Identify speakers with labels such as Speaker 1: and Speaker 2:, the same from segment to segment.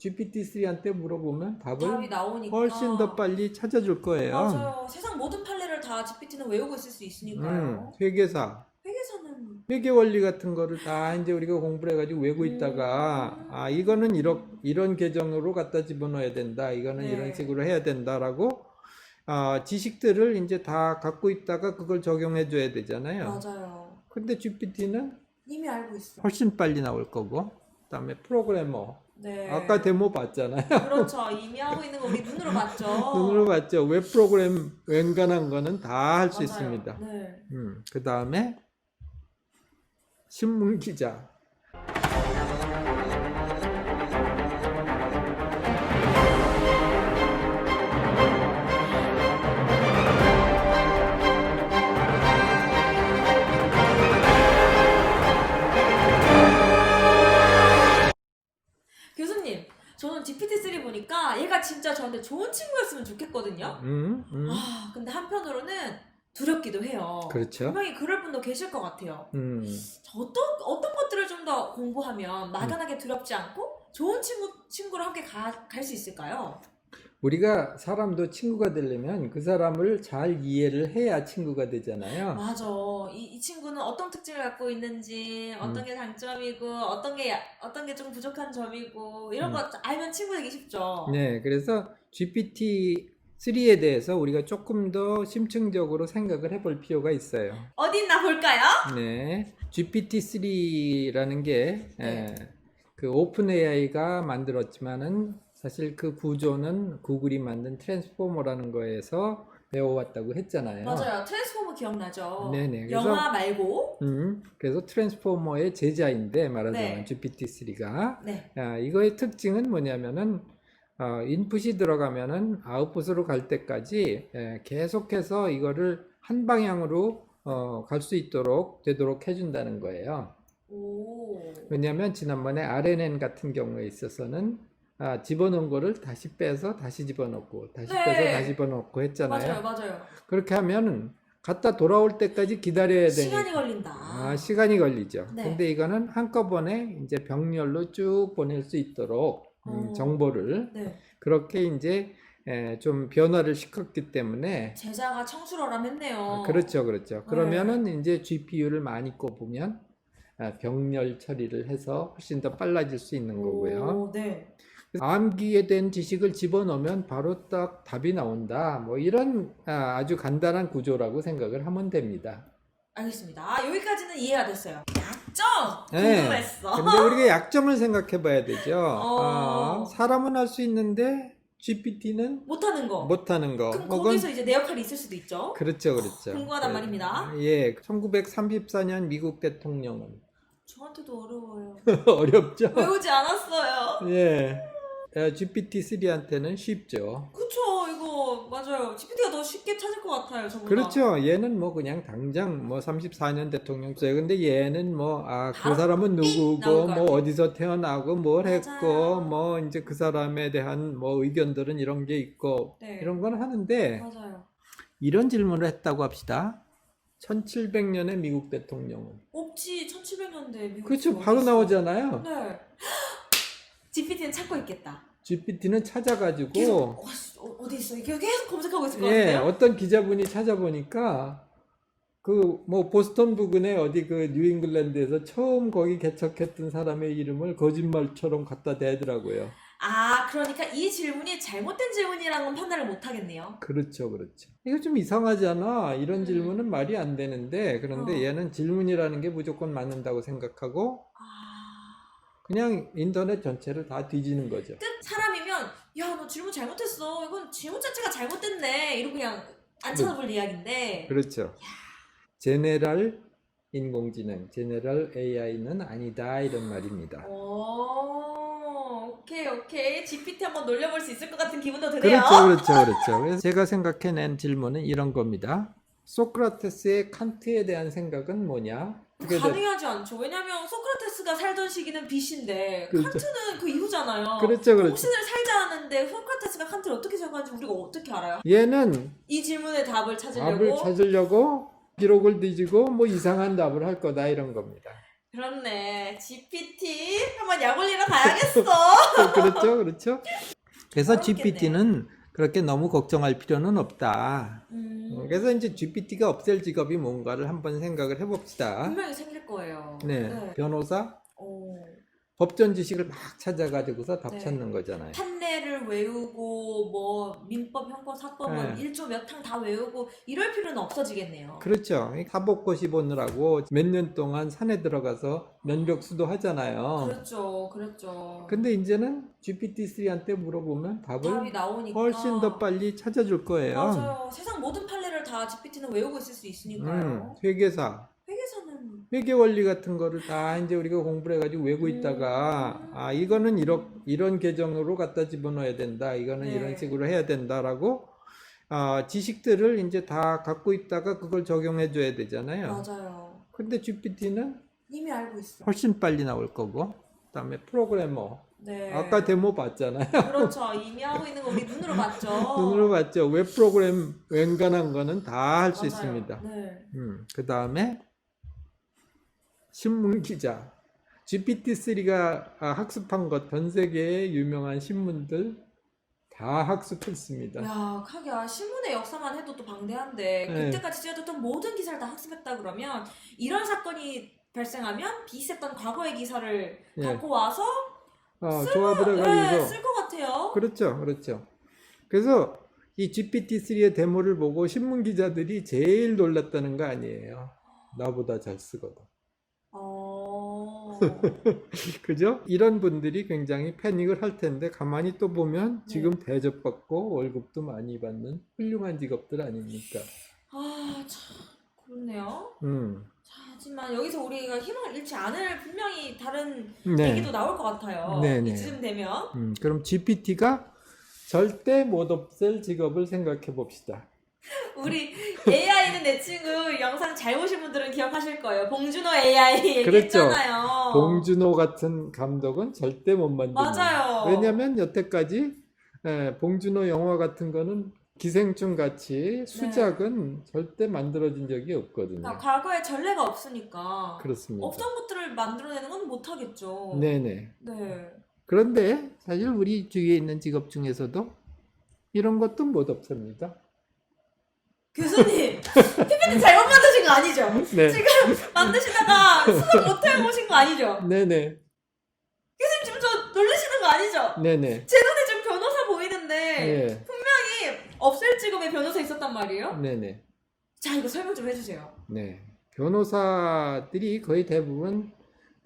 Speaker 1: GPT-3한테 물어보면 답을
Speaker 2: 나오니까
Speaker 1: 훨씬 더 빨리 찾아줄 거예요.
Speaker 2: 맞아요. 세상 모든 판례를 다 GPT는 외우고 있을 수
Speaker 1: 음,
Speaker 2: 있으니까요.
Speaker 1: 회계사,
Speaker 2: 회계사는
Speaker 1: 회계 원리 같은 거를 다 이제 우리가 공부를 해가지고 외고 있다가
Speaker 2: 음.
Speaker 1: 아 이거는 이런 이런 계정으로 갖다 집어넣어야 된다. 이거는
Speaker 2: 네.
Speaker 1: 이런 식으로 해야 된다라고 아 지식들을 이제 다 갖고 있다가 그걸 적용해 줘야 되잖아요.
Speaker 2: 맞아요.
Speaker 1: 근데 GPT는
Speaker 2: 이미 알고 있어.
Speaker 1: 훨씬 빨리 나올 거고 그다음에 프로그래머
Speaker 2: 네.
Speaker 1: 아까 데모 봤잖아요.
Speaker 2: 그렇죠. 이미 하고 있는 거 우리 눈으로 봤죠.
Speaker 1: 눈으로 봤죠. 웹 프로그램 웬간한 거는 다 할 수. 있습니다.
Speaker 2: 네.
Speaker 1: 음, 그 다음에 신문 기자.
Speaker 2: 보니까 얘가 진짜 저한테 좋은 친구였으면 좋겠거든요.
Speaker 1: 음, 음,
Speaker 2: 아, 근데 한편으로는 두렵기도 해요.
Speaker 1: 그렇죠.
Speaker 2: 분명히 그럴 분도 계실 것 같아요.
Speaker 1: 음,
Speaker 2: 자, 어떤 어떤 것들을 좀 더 공부하면 막연하게 두렵지 않고 좋은 친구 친구랑 함께 갈 수 있을까요?
Speaker 1: 우리가 사람도 친구가 되려면 그 사람을 잘 이해를 해야 친구가 되잖아요.
Speaker 2: 맞아. 이, 이 친구는 어떤 특징을 갖고 있는지, 어떤
Speaker 1: 음.
Speaker 2: 게 장점이고, 어떤 게 야- 어떤 게 좀 부족한 점이고 이런
Speaker 1: 음.
Speaker 2: 거 알면 친구 되기 쉽죠.
Speaker 1: 네, 그래서 GPT-3에 대해서 우리가 조금 더 심층적으로 생각을 해볼 필요가 있어요.
Speaker 2: 어디 있나 볼까요?
Speaker 1: 네, GPT-3라는 게
Speaker 2: 네.
Speaker 1: 에, 그 오픈 AI가 만들었지만은 사실 그 구조는 구글이 만든 트랜스포머라는 거에서 배워왔다고 했잖아요.
Speaker 2: 맞아요. 트랜스포머 기억나죠?
Speaker 1: 네네.
Speaker 2: 영화 말고.
Speaker 1: 음, 그래서 트랜스포머의 제자인데 말하자면
Speaker 2: 네.
Speaker 1: GPT-3가
Speaker 2: 네.
Speaker 1: 아, 이거의 특징은 뭐냐면은 어, 인풋이 들어가면은 아웃풋으로 갈 때까지 예, 계속해서 이거를 한 방향으로 어, 갈 수 있도록 되도록 해준다는 거예요.
Speaker 2: 오.
Speaker 1: 왜냐하면 지난번에 RNN 같은 경우에 있어서는 아, 집어넣은 거를 다시 빼서 다시 집어넣고 다시
Speaker 2: 네.
Speaker 1: 빼서 다시 집어넣고
Speaker 2: 맞아요,
Speaker 1: 했잖아요.
Speaker 2: 맞아요.
Speaker 1: 그렇게 하면은 갖다 돌아올 때까지 기다려야 되니까
Speaker 2: 시간이 걸린다.
Speaker 1: 아, 시간이 걸리죠.
Speaker 2: 네.
Speaker 1: 근데 이거는 한꺼번에 이제 병렬로 쭉 보낼 수 있도록 음,
Speaker 2: 어.
Speaker 1: 정보를
Speaker 2: 네.
Speaker 1: 그렇게 이제 에, 좀 변화를 시켰기 때문에
Speaker 2: 제자가 청출어람했네요.
Speaker 1: 그렇죠, 그렇죠. 그러면은 이제 GPU를 많이 꼽으면 아, 병렬 처리를 해서 훨씬 더 빨라질 수 있는 거고요.
Speaker 2: 오, 네.
Speaker 1: 암기에 된 지식을 집어넣으면 바로 딱 답이 나온다. 뭐 이런 아, 아주 간단한 구조라고 생각을 하면 됩니다.
Speaker 2: 알겠습니다. 아, 여기까지는 이해가 됐어요. 약점
Speaker 1: 네.
Speaker 2: 궁금했어.
Speaker 1: 근데 우리가 약점을 생각해 봐야 되죠.
Speaker 2: 어.
Speaker 1: 아, 사람은 할 수 있는데 GPT는
Speaker 2: 못하는 거.
Speaker 1: 못하는 거.
Speaker 2: 그럼
Speaker 1: 혹은
Speaker 2: 거기서 이제 내 역할이 있을 수도 있죠.
Speaker 1: 그렇죠, 그렇죠.
Speaker 2: 궁금하단 말입니다.
Speaker 1: 예, 1934년 미국 대통령은
Speaker 2: 저한테도 어려워요.
Speaker 1: 어렵죠.
Speaker 2: 외우지 않았어요.
Speaker 1: 예, GPT-3한테는 쉽죠.
Speaker 2: 그쵸, 이거 맞아요. GPT가 더 쉽게 찾을 것 같아요. 저보다.
Speaker 1: 그렇죠. 얘는 뭐 그냥 당장 뭐 34년 대통령제요. 근데 얘는 뭐 아 그
Speaker 2: 바로
Speaker 1: 사람은
Speaker 2: 삑
Speaker 1: 누구고
Speaker 2: 나올 것
Speaker 1: 뭐
Speaker 2: 같아요.
Speaker 1: 어디서 태어나고 뭘
Speaker 2: 맞아요.
Speaker 1: 했고 뭐 이제 그 사람에 대한 뭐 의견들은 이런 게 있고
Speaker 2: 네.
Speaker 1: 이런 건 하는데
Speaker 2: 맞아요.
Speaker 1: 이런 질문을 했다고 합시다. 1700년의 미국 대통령은
Speaker 2: 옥지 1700년대 미국.
Speaker 1: 그렇죠. 바로 나오잖아요.
Speaker 2: 네. GPT는 찾고 있겠다.
Speaker 1: GPT는 찾아가지고
Speaker 2: 계속 와, 씨, 어, 어디 있어? 이게 계속 검색하고 있을 것
Speaker 1: 예,
Speaker 2: 같아요.
Speaker 1: 어떤 기자분이 찾아보니까 그 뭐 보스턴 부근에 어디 그 뉴잉글랜드에서 처음 거기 개척했던 사람의 이름을 거짓말처럼 갖다 대더라고요.
Speaker 2: 아, 그러니까 이 질문이 잘못된 질문이라는 건 판단을 못 하겠네요.
Speaker 1: 그렇죠, 그렇죠. 이거 좀 이상하잖아. 이런
Speaker 2: 음.
Speaker 1: 질문은 말이 안 되는데 그런데
Speaker 2: 어.
Speaker 1: 얘는 질문이라는 게 무조건 맞는다고 생각하고
Speaker 2: 아,
Speaker 1: 그냥 인터넷 전체를 다 뒤지는 거죠.
Speaker 2: 끝 사람이면 야, 너 질문 잘못했어. 이건 질문 자체가 잘못됐네. 이러고 그냥 안 찾아볼 이야기인데.
Speaker 1: 그렇죠. 제네럴 인공지능, 제네럴 AI는 아니다 이런 말입니다.
Speaker 2: 오, 오케이, 오케이. GPT 한번 놀려볼 수 있을 것 같은 기분도 드네요.
Speaker 1: 그렇죠, 그렇죠, 그렇죠. 그래서 제가 생각해낸 질문은 이런 겁니다. 소크라테스의 칸트에 대한 생각은 뭐냐?
Speaker 2: 가능하지 않죠. 왜냐면 소크라테스가 살던 시기는 BC인데
Speaker 1: 그렇죠.
Speaker 2: 칸트는 그 이후잖아요.
Speaker 1: 그렇죠, 그렇죠.
Speaker 2: 공신을 살자는데 소크라테스가 칸트를 어떻게 생각하는지 우리가 어떻게 알아요?
Speaker 1: 얘는
Speaker 2: 이 질문의 답을 찾으려고
Speaker 1: 답을 찾으려고 기록을 뒤지고 뭐 이상한 답을 할 거다 이런 겁니다.
Speaker 2: 그렇네. GPT 한번 약 올리러 가야겠어.
Speaker 1: 그렇죠, 그렇죠. 그래서
Speaker 2: 어렵겠네.
Speaker 1: GPT는 그렇게 너무 걱정할 필요는 없다.
Speaker 2: 음,
Speaker 1: 그래서 이제 GPT가 없앨 직업이 뭔가를 한번 생각을 해봅시다.
Speaker 2: 분명히 생길 거예요.
Speaker 1: 네, 변호사,
Speaker 2: 오.
Speaker 1: 법전 지식을 막 찾아가지고서 답
Speaker 2: 네.
Speaker 1: 찾는 거잖아요.
Speaker 2: 판례를 외우고 뭐 민법, 형법, 사법 뭐
Speaker 1: 네.
Speaker 2: 1조 몇 항 다 외우고 이럴 필요는 없어지겠네요.
Speaker 1: 그렇죠. 사법고시 보느라고 몇 년 동안 산에 들어가서 면벽 수도 하잖아요.
Speaker 2: 그렇죠. 그렇죠.
Speaker 1: 근데 이제는 GPT-3한테 물어보면 답을
Speaker 2: 답이 나오니까
Speaker 1: 훨씬 더 빨리 찾아줄 거예요.
Speaker 2: 맞아요. 세상 모든 판례를 다 GPT는 외우고 있을 수
Speaker 1: 음,
Speaker 2: 있으니까요.
Speaker 1: 회계사,
Speaker 2: 회계사는
Speaker 1: 회계 원리 같은 거를 다 이제 우리가 공부를 해가지고 외고
Speaker 2: 음.
Speaker 1: 있다가 아 이거는 이런 이런 계정으로 갖다 집어넣어야 된다. 이거는
Speaker 2: 네.
Speaker 1: 이런 식으로 해야 된다라고 아 지식들을 이제 다 갖고 있다가 그걸 적용해 줘야 되잖아요.
Speaker 2: 맞아요.
Speaker 1: 근데 GPT는
Speaker 2: 이미 알고 있어.
Speaker 1: 훨씬 빨리 나올 거고 그다음에 프로그래머
Speaker 2: 네.
Speaker 1: 아까 데모 봤잖아요.
Speaker 2: 그렇죠. 이미 하고 있는 거 우리 눈으로 봤죠.
Speaker 1: 눈으로 봤죠. 웹 프로그램 웬간한 거는 다 할 수
Speaker 2: 맞아요.
Speaker 1: 있습니다.
Speaker 2: 네.
Speaker 1: 음, 그 다음에 신문 기자. GPT-3가 아, 학습한 것, 전 세계의 유명한 신문들 다 학습했습니다.
Speaker 2: 야, 카기야 신문의 역사만 해도 또 방대한데
Speaker 1: 네.
Speaker 2: 그때까지 찢어졌던 모든 기사를 다 학습했다 그러면 이런 사건이 발생하면 비슷했던 과거의 기사를
Speaker 1: 예.
Speaker 2: 갖고 와서
Speaker 1: 어, 조합을
Speaker 2: 네,
Speaker 1: 해가지고.
Speaker 2: 쓸것 같아요.
Speaker 1: 그렇죠, 그렇죠. 그래서 이 GPT-3의 데모를 보고 신문 기자들이 제일 놀랐다는 거 아니에요. 나보다 잘 쓰거든.
Speaker 2: 어.
Speaker 1: 그죠? 이런 분들이 굉장히 패닉을 할 텐데 가만히 또 보면
Speaker 2: 네.
Speaker 1: 지금 대접받고 월급도 많이 받는 훌륭한 직업들 아닙니까?
Speaker 2: 아, 참 그렇네요.
Speaker 1: 음.
Speaker 2: 자, 하지만 여기서 우리가 희망을 잃지 않을 분명히 다른
Speaker 1: 네.
Speaker 2: 얘기도 나올 것 같아요.
Speaker 1: 네, 네.
Speaker 2: 이쯤 되면
Speaker 1: 음, 그럼 GPT가 절대 못 없앨 직업을 생각해 봅시다.
Speaker 2: 우리 AI는 내 친구 영상 잘 보신 분들은 기억하실 거예요. 봉준호 AI. 얘기했잖아요.
Speaker 1: 봉준호 같은 감독은 절대 못 만든다.
Speaker 2: 맞아요.
Speaker 1: 왜냐면 여태까지 에, 봉준호 영화 같은 거는 기생충 같이 수작은 절대 만들어진 적이 없거든요.
Speaker 2: 그러니까 과거에 전례가 없으니까
Speaker 1: 그렇습니다.
Speaker 2: 없던 것들을 만들어내는 건 못하겠죠.
Speaker 1: 네네.
Speaker 2: 네.
Speaker 1: 그런데 사실 우리 주위에 있는 직업 중에서도 이런 것도 못 없습니다.
Speaker 2: 교수님, PPT 잘못 만드신 거 아니죠?
Speaker 1: 네.
Speaker 2: 지금 만드시다가 수습 못 해보신 거 아니죠?
Speaker 1: 네네.
Speaker 2: 교수님 지금 저 놀리시는 거 아니죠?
Speaker 1: 네네.
Speaker 2: 제 눈에 지금 변호사 보이는데
Speaker 1: 네.
Speaker 2: 분명히 없앨 직업에 변호사 있었단 말이에요?
Speaker 1: 네네.
Speaker 2: 자, 이거 설명 좀 해주세요.
Speaker 1: 네. 변호사들이 거의 대부분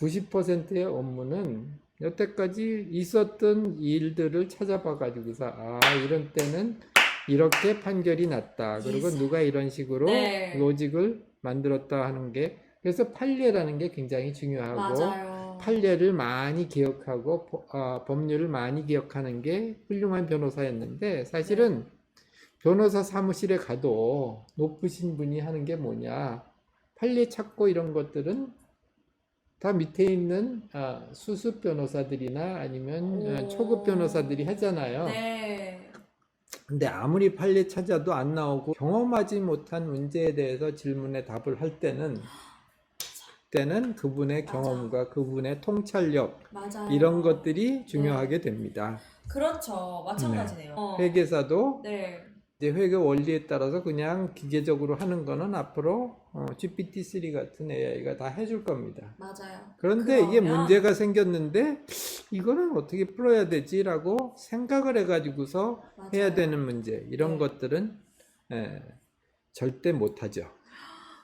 Speaker 1: 90%의 업무는 여태까지 있었던 일들을 찾아봐 가지고서 아 이런 때는 이렇게 판결이 났다. 그리고. 누가 이런 식으로
Speaker 2: 네.
Speaker 1: 로직을 만들었다 하는 게 그래서 판례라는 게 굉장히 중요하고
Speaker 2: 맞아요.
Speaker 1: 판례를 많이 기억하고 법- 어, 법률을 많이 기억하는 게 훌륭한 변호사였는데 사실은 변호사 사무실에 가도 높으신 분이 하는 게 뭐냐 판례 찾고 이런 것들은 다 밑에 있는 아, 수습 변호사들이나 아니면 어,
Speaker 2: 오.
Speaker 1: 초급 변호사들이 하잖아요.
Speaker 2: 네.
Speaker 1: 근데 아무리 판례 찾아도 안 나오고 경험하지 못한 문제에 대해서 질문에 답을 할 때는 때는 그분의
Speaker 2: 맞아.
Speaker 1: 경험과 그분의 통찰력
Speaker 2: 맞아요.
Speaker 1: 이런 것들이 중요하게 됩니다.
Speaker 2: 그렇죠. 마찬가지네요. 어.
Speaker 1: 회계사도
Speaker 2: 네.
Speaker 1: 이제 회계 원리에 따라서 그냥 기계적으로 하는 거는 앞으로 어, GPT-3 같은 AI가 다 해줄 겁니다.
Speaker 2: 맞아요.
Speaker 1: 그런데 이게
Speaker 2: 그러면-
Speaker 1: 문제가 생겼는데 이거는 어떻게 풀어야 되지라고 생각을 해가지고서
Speaker 2: 맞아요.
Speaker 1: 해야 되는 문제 이런
Speaker 2: 네.
Speaker 1: 것들은 예, 절대 못하죠.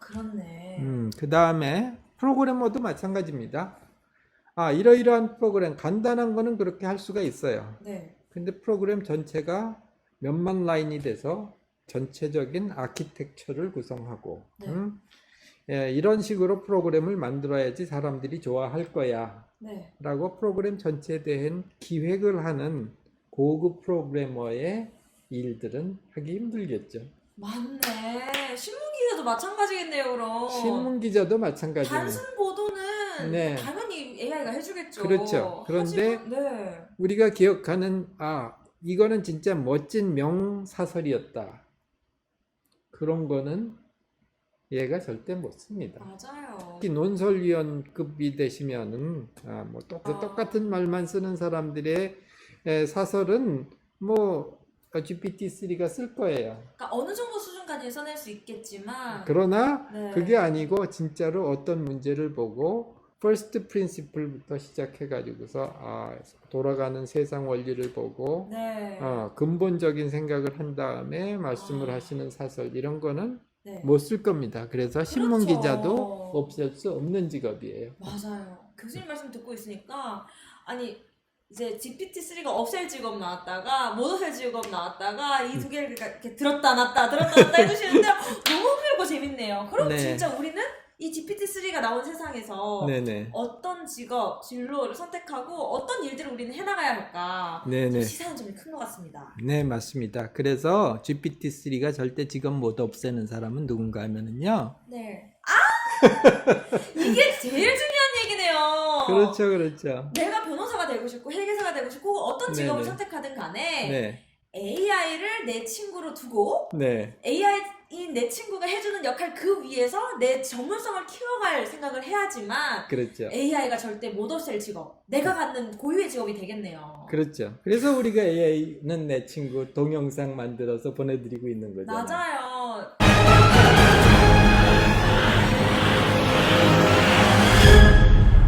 Speaker 2: 그렇네.
Speaker 1: 음, 그 다음에 프로그래머도 마찬가지입니다. 아, 이러이러한 프로그램, 간단한 거는 그렇게 할 수가 있어요.
Speaker 2: 네.
Speaker 1: 근데 프로그램 전체가 몇만 라인이 돼서 전체적인 아키텍처를 구성하고,
Speaker 2: 네.
Speaker 1: 음, 예, 이런 식으로 프로그램을 만들어야지 사람들이 좋아할 거야.
Speaker 2: 네.
Speaker 1: 라고 프로그램 전체에 대한 기획을 하는 고급 프로그래머의 일들은 하기 힘들겠죠.
Speaker 2: 맞네. 신문 기자도 마찬가지겠네요, 그럼.
Speaker 1: 신문 기자도 마찬가지입니다.
Speaker 2: 단순 보도는
Speaker 1: 네.
Speaker 2: 당연히 AI가 해주겠죠.
Speaker 1: 그렇죠. 그런데
Speaker 2: 하지만, 네.
Speaker 1: 우리가 기억하는 아 이거는 진짜 멋진 명사설이었다. 그런 거는 얘가 절대 못 씁니다.
Speaker 2: 맞아요.
Speaker 1: 특히 논설위원급이 되시면은 아, 뭐 똑,
Speaker 2: 아.
Speaker 1: 똑같은 말만 쓰는 사람들의 에, 사설은 뭐 GPT-3가 쓸 거예요.
Speaker 2: 그러니까 어느 정도 수준까지 써낼 수 있겠지만
Speaker 1: 그러나
Speaker 2: 네.
Speaker 1: 그게 아니고 진짜로 어떤 문제를 보고 first principle부터 시작해 가지고서 아, 돌아가는 세상 원리를 보고
Speaker 2: 네.
Speaker 1: 어, 근본적인 생각을 한 다음에 말씀을
Speaker 2: 아.
Speaker 1: 하시는 사설 이런 거는
Speaker 2: 네.
Speaker 1: 못쓸 겁니다. 그래서 신문
Speaker 2: 그렇죠.
Speaker 1: 기자도 없앨 수 없는 직업이에요.
Speaker 2: 맞아요. 교수님 말씀 듣고 있으니까 아니 이제 GPT-3가 없앨 직업 나왔다가 못 없앨 직업 나왔다가 이 두 개를 이렇게 들었다 놨다 들었다 놨다 해주시는데 너무 흥미롭고 재밌네요. 그럼
Speaker 1: 네.
Speaker 2: 진짜 우리는 이 GPT-3가 나온 세상에서
Speaker 1: 네네.
Speaker 2: 어떤 직업, 진로를 선택하고 어떤 일들을 우리는 해나가야 할까
Speaker 1: 네네.
Speaker 2: 시사하는 점이 큰 것 같습니다.
Speaker 1: 네, 맞습니다. 그래서 GPT-3가 절대 직업 못 없애는 사람은 누군가 하면은요.
Speaker 2: 네. 아! 이게 제일 중요한 얘기네요.
Speaker 1: 그렇죠, 그렇죠.
Speaker 2: 내가 변호사가 되고 싶고 회계사가 되고 싶고 어떤 직업을
Speaker 1: 네네.
Speaker 2: 선택하든 간에
Speaker 1: 네,
Speaker 2: AI를 내 친구로 두고
Speaker 1: 네,
Speaker 2: AI 인내 친구가 해주는 역할 그 위에서 내 전문성을 키워갈 생각을 해야지만
Speaker 1: 그렇죠.
Speaker 2: AI가 절대 못 없앨 직업, 내가 갖는 고유의 직업이 되겠네요.
Speaker 1: 그렇죠. 그래서 우리가 AI는 내 친구 동영상 만들어서 보내드리고 있는 거잖아요.
Speaker 2: 맞아요.